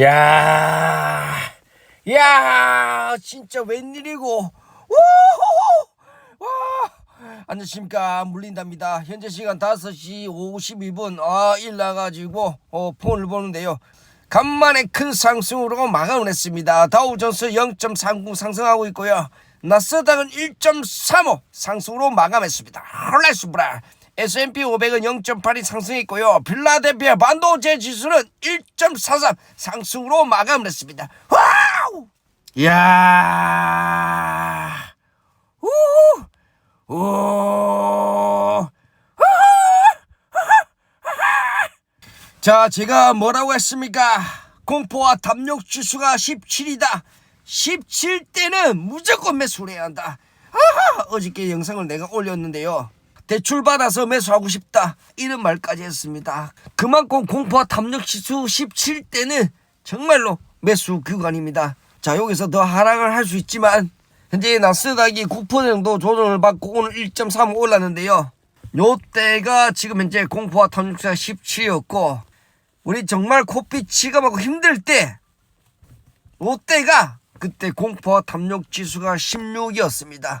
야, 야, 진짜 웬일이고, 우후, 와, 안녕하십니까, 물린답니다. 현재 시간 5시 52분, 아, 일 나가지고, 어, 폰을 보는데요. 간만에 큰 상승으로 마감을 했습니다. 다우존스 0.39 상승하고 있고요. 나스닥은 1.35 상승으로 마감했습니다. 홀라스브라. S&P 500은 0.82 상승했고요. 필라델피아 반도체 지수는 1.43 상승으로 마감을 했습니다. 와우! 이야! 우! 우! 자, 제가 뭐라고 했습니까? 공포와 담력 지수가 17이다. 17대는 무조건 매수를 해야 한다. 아하, 어저께 영상을 내가 올렸는데요. 대출 받아서 매수하고 싶다. 이런 말까지 했습니다. 그만큼 공포와 담력 지수 17대는 정말로 매수 구간입니다. 자, 여기서 더 하락을 할 수 있지만 현재 나스닥이 9% 정도 조정을 받고 오늘 1.3 올랐는데요. 요 때가 지금 현재 공포와 탐욕사 17이었고 우리 정말 코피 치감하고 힘들 때 롯데가 그때 공포와 탐욕 지수가 16이었습니다.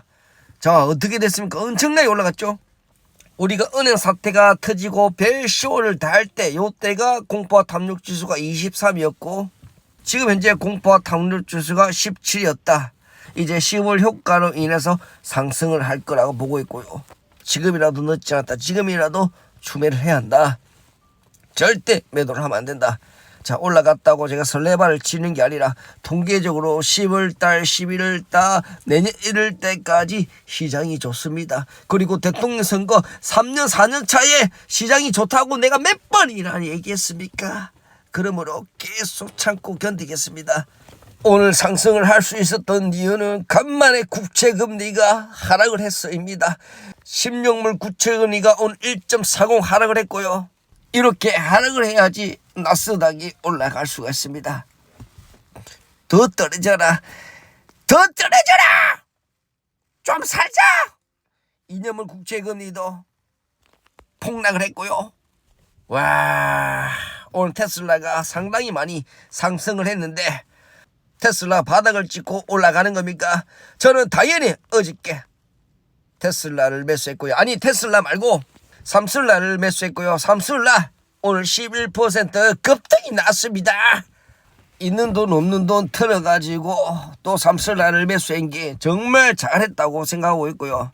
자 어떻게 됐습니까? 엄청나게 올라갔죠. 우리가 은행 사태가 터지고 벨쇼를 다할때 요때가 공포와 탐욕 지수가 23이었고 지금 현재 공포와 탐욕 지수가 17이었다. 이제 10월 효과로 인해서 상승을 할 거라고 보고 있고요. 지금이라도 늦지 않았다. 지금이라도 추매를 해야 한다. 절대 매도를 하면 안 된다. 자 올라갔다고 제가 설레발을 치는 게 아니라 통계적으로 10월달 11월달 내년 1월달까지 시장이 좋습니다. 그리고 대통령 선거 3년 4년 차에 시장이 좋다고 내가 몇 번이나 얘기했습니까? 그러므로 계속 참고 견디겠습니다. 오늘 상승을 할 수 있었던 이유는 간만에 국채금리가 하락을 했어입니다. 16물 국채금리가 오늘 1.40 하락을 했고요. 이렇게 하락을 해야지 나스닥이 올라갈 수가 있습니다. 더 떨어져라. 더 떨어져라. 좀 살자. 이념을 국채금리도 폭락을 했고요. 와 오늘 테슬라가 상당히 많이 상승을 했는데 테슬라 바닥을 찍고 올라가는 겁니까? 저는 당연히 어저께 테슬라를 매수했고요. 아니 테슬라 말고 삼슬라를 매수했고요. 삼슬라 오늘 11% 급등이 났습니다. 있는 돈 없는 돈 털어가지고 또 삼슬라를 매수한 게 정말 잘했다고 생각하고 있고요.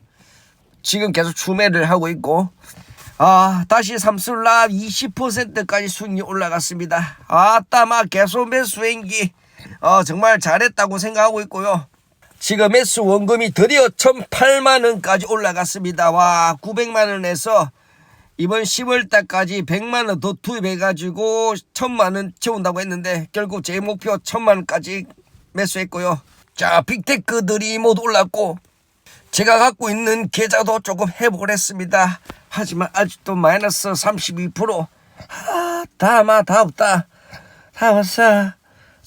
지금 계속 추매를 하고 있고 아 다시 삼슬라 20%까지 수익이 올라갔습니다. 아따마 계속 매수한 게 어, 정말 잘했다고 생각하고 있고요. 지금 매수 원금이 드디어 1,008만 원까지 올라갔습니다. 와 900만 원에서 이번 10월 달까지 100만 원 더 투입해 가지고 1000만 원 채운다고 했는데 결국 제 목표 1000만 원까지 매수했고요. 자, 빅테크들이 모두 올랐고 제가 갖고 있는 계좌도 조금 회복을 했습니다. 하지만 아직도 마이너스 32%. 아, 다마 다 없다. 다 없어.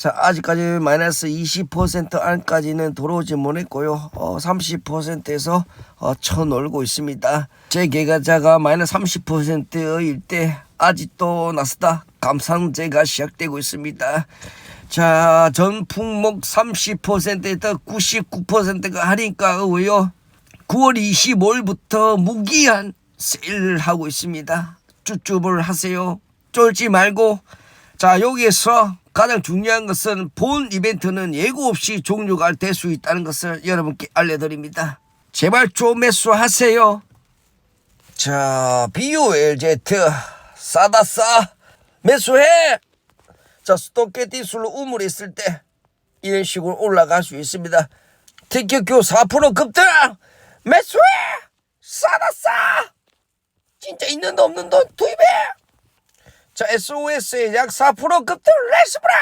자, 아직까지 마이너스 20% 안까지는 들어오지 못했고요. 어, 30%에서 어, 쳐놀고 있습니다. 제 계좌가 마이너스 30%일 때 아직도 나스닥 감상제가 시작되고 있습니다. 자, 전 품목 30%에서 99%가 할인가가 고요 9월 25일부터 무기한 세일을 하고 있습니다. 쭈쭈볼 하세요. 쫄지 말고. 자, 여기에서 가장 중요한 것은 본 이벤트는 예고 없이 종료가 될 수 있다는 것을 여러분께 알려드립니다. 제발 좀 매수하세요. 자, BOLZ 싸다 싸 매수해. 자, 스토케티 술로 우물이 있을 때 이런 식으로 올라갈 수 있습니다. 특격교 4% 급등 매수해 싸다 싸 진짜 있는 돈 없는 돈 투입해 자 SOS에 약4% 급등. 레스브라!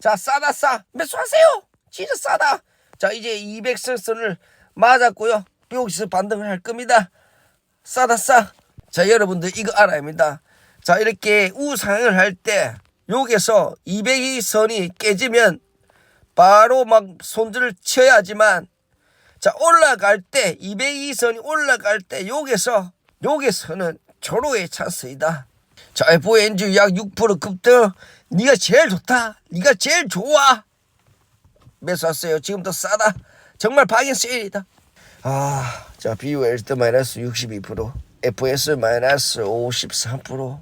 자 싸다 싸. 매수하세요. 진짜 싸다. 자 이제 200선선을 맞았고요. 여기서 반등을 할 겁니다. 싸다 싸 자 여러분들 이거 알아야 합니다. 자 이렇게 우상을 할 때 여기서 200선이 깨지면 바로 막 손들을 쳐야지만 자 올라갈 때 202선이 올라갈 때 여기서 여기서는 조로의 찬스이다. 자 FONG 약 6% 급등 네가 제일 좋다. 네가 제일 좋아. 매수했어요. 지금도 싸다. 정말 방인 세일이다. 아, 자 BULT 마이너스 62%, FS 마이너스 53%.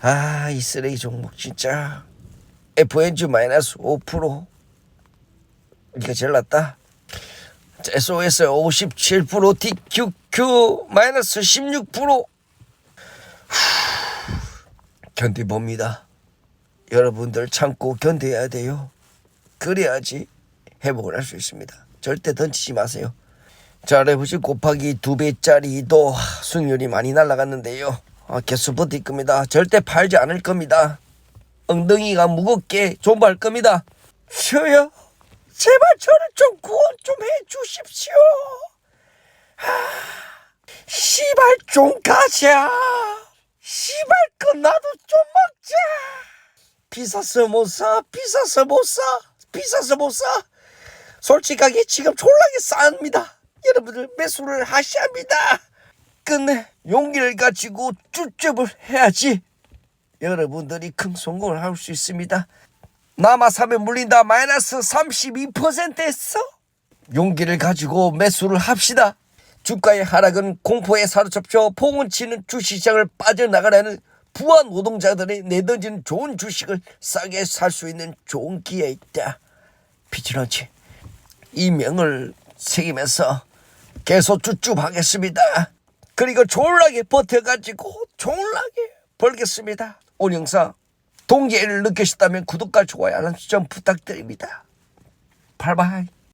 아, 이 쓰레기 종목 진짜. FNG 마이너스 5%. 이게 제일 낫다. 자, SOS 57%, DQQ 마이너스 16%. 견뎌봅니다. 여러분들 참고 견뎌야 돼요. 그래야지 회복을 할 수 있습니다. 절대 던지지 마세요. 자, 레버지 곱하기 두 배짜리도 수익률이 많이 날아갔는데요. 아, 개수 버틸 겁니다. 절대 팔지 않을 겁니다. 엉덩이가 무겁게 존버할 겁니다. 저요, 제발 저를 좀 구원 좀 해주십시오. 아, 시발 좀 가자. 시발 거 나도 좀 먹자. 비싸서 못 사, 비싸서 못 사, 비싸서 못 사. 솔직하게 지금 졸라게 쌉니다. 여러분들 매수를 하셔야 합니다. 끝내 용기를 가지고 쭈쭈을 해야지. 여러분들이 큰 성공을 할 수 있습니다. 남아 사면 물린다 마이너스 32% 했어. 용기를 가지고 매수를 합시다. 주가의 하락은 공포에 사로잡혀 폭은 치는 주시장을 빠져나가라는 부한 노동자들이 내던진 좋은 주식을 싸게 살 수 있는 좋은 기회에 있다. 피치런치 이 명을 새기면서 계속 쭈쭈하겠습니다. 그리고 졸라게 버텨가지고 졸라게 벌겠습니다. 오늘 영상 동기를 느끼셨다면 구독과 좋아요 알람 설정 부탁드립니다. 발바이